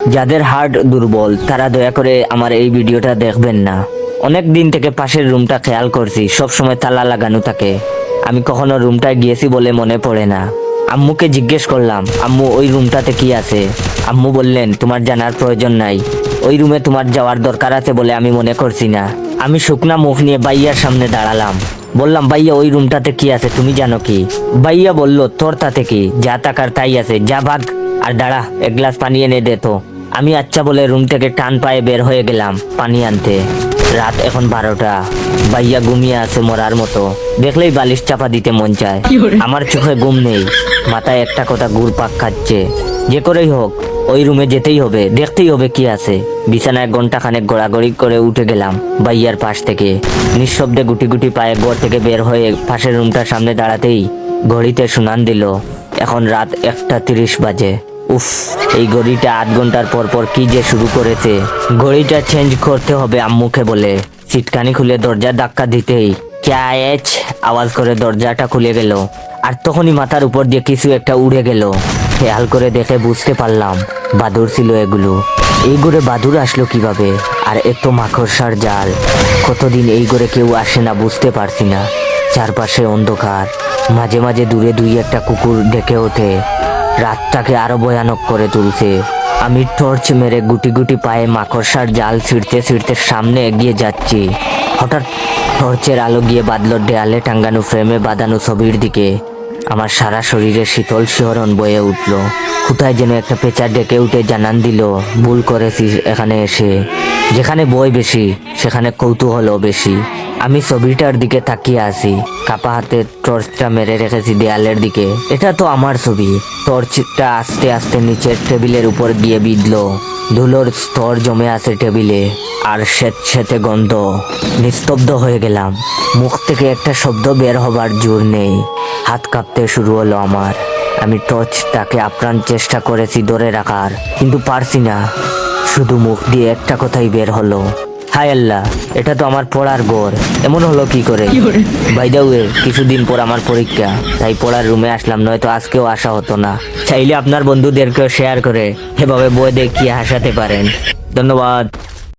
যাদের হার্ট দুর্বল, তারা দয়া করে আমার এই ভিডিওটা দেখবেন না। অনেক দিন থেকে পাশের রুমটা খেয়াল করছি, সব সময় তালা লাগানো থাকে। আমি কখনো রুমটায় গিয়েছি বলে মনে পড়ে না। আম্মুকে জিজ্ঞেস করলাম, আম্মু, ওই রুমটাতে কি আছে? আম্মু বললেন, তোমার জানার প্রয়োজন নাই। ওই রুমে তোমার যাওয়ার দরকার আছে বলে আমি মনে করছি না। আমি শুকনা মুখ নিয়ে বাইয়ার সামনে দাঁড়ালাম। বললাম ভাইয়া ওই রুমটাতে কি আছে? তুমি জানো কি? ভাইয়া বলল, তোর তাতে কি? যা টাকার তাই আছে। যা ভাগ আর দাঁড়া এক গ্লাস পানি এনে দে তো। আমি আচ্ছা বলে রুম থেকে টান পায়ে বের হয়ে গেলাম পানি আনতে। রাত এখন বারোটা। বাইয়া ঘুমিয়ে আছে মরার মতো। দেখলেই বালিশ চাপা দিতে মন চায়। আমার চোখে ঘুম নেই। মাথায় একটা কথা গুড় পাক খাচ্ছে। যে করেই হোক ওই রুমে যেতেই হবে দেখতেই হবে কি আছে। বিছানায় ঘণ্টা খানেক গড়াগড়ি করে উঠে গেলাম বাইয়ার পাশ থেকে। নিঃশব্দে গুটি গুটি পায়ে ঘর থেকে বের হয়ে পাশের রুমটার সামনে দাঁড়াতেই ঘড়িতে সুনান দিল। এখন রাত একটা তিরিশ বাজে। উফ, এই ঘড়িটা আধ ঘণ্টার পর পর কি যে শুরু করেছে। ঘড়িটা চেঞ্জ করতে হবে আম্মুকে বলে। সিটকানি খুলে দরজা ধাক্কা দিতেই ক্যাচ আওয়াজ করে দরজাটা খুলে গেল। আর তখনই মাথার উপর দিয়ে কিছু একটা উড়ে গেল। খেয়াল করে দেখে বুঝতে পারলাম, বাদুর ছিল এগুলো। এই ঘরে বাদুর আসলো কীভাবে? আর এত মাকড়সার জাল। কতদিন এই ঘরে কেউ আসে না বুঝতে পারছি না। চারপাশে অন্ধকার। মাঝে মাঝে দূরে দুই একটা কুকুর ডেকে ওঠে। রাতটাকে আরও ভয়ানক করে তুলছে। আমি টর্চ মেরে গুটি গুটি পায়ে মাকড়সার জাল ছিঁড়তে ছিঁড়তে সামনে এগিয়ে যাচ্ছি। হঠাৎ টর্চের আলো গিয়ে বাদল দেয়ালে টাঙ্গানো ফ্রেমে বাঁধানো ছবির দিকে। আমার সারা শরীরে শীতল শিহরণ বয়ে উঠল। কোথায় যেন একটা পেঁচা ডেকে উঠে জানান দিল, ভুল করেছিস এখানে এসে। যেখানে বই বেশি, সেখানে কৌতূহলও বেশি। আমি ছবিটার দিকে তাকিয়ে আছি। কাপা হাতে টর্চটা মেরে রেখেছি দেয়ালের দিকে। এটা তো আমার ছবি। টর্চটা আস্তে আস্তে নিচের টেবিলের উপর গিয়ে বিঁধলো। ধুলোর স্তর জমে আছে টেবিলে। আর স্বেতে গন্ধ। নিস্তব্ধ হয়ে গেলাম। মুখ থেকে একটা শব্দ বের হবার জোর নেই। হাত কাঁপতে শুরু হলো আমার। আমি টর্চটাকে আপ্রাণ চেষ্টা করেছি ধরে রাখার, কিন্তু পারছি না। শুধু মুখ দিয়ে একটা কথাই বের হলো। হায় আল্লাহ এটা তো আমার পড়ার ঘর। এমন হলো কি করে? বাই দা ওয়ে কিছুদিন পর আমার পরীক্ষা তাই পড়ার রুমে আসলাম নয়তো আজকেও আসা হতো না। চাইলে আপনার বন্ধুদেরকেও শেয়ার করে এভাবে বই দেখিয়ে হাসাতে পারেন। ধন্যবাদ।